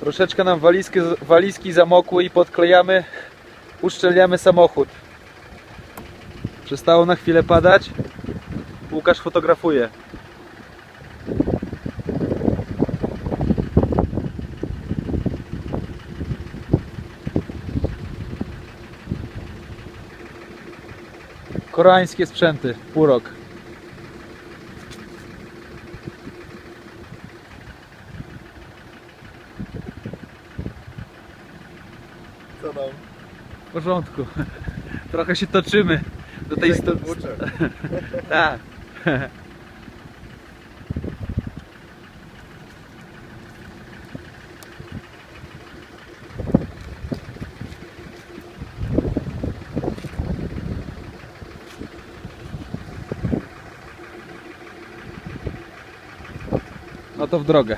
Troszeczkę nam walizki, walizki zamokły i podklejamy, uszczelniamy samochód. Przestało na chwilę padać. Łukasz fotografuje. Koreańskie sprzęty, urok. Co tam? W porządku. Trochę się toczymy do tej włóczę. Tak. No to w drogę.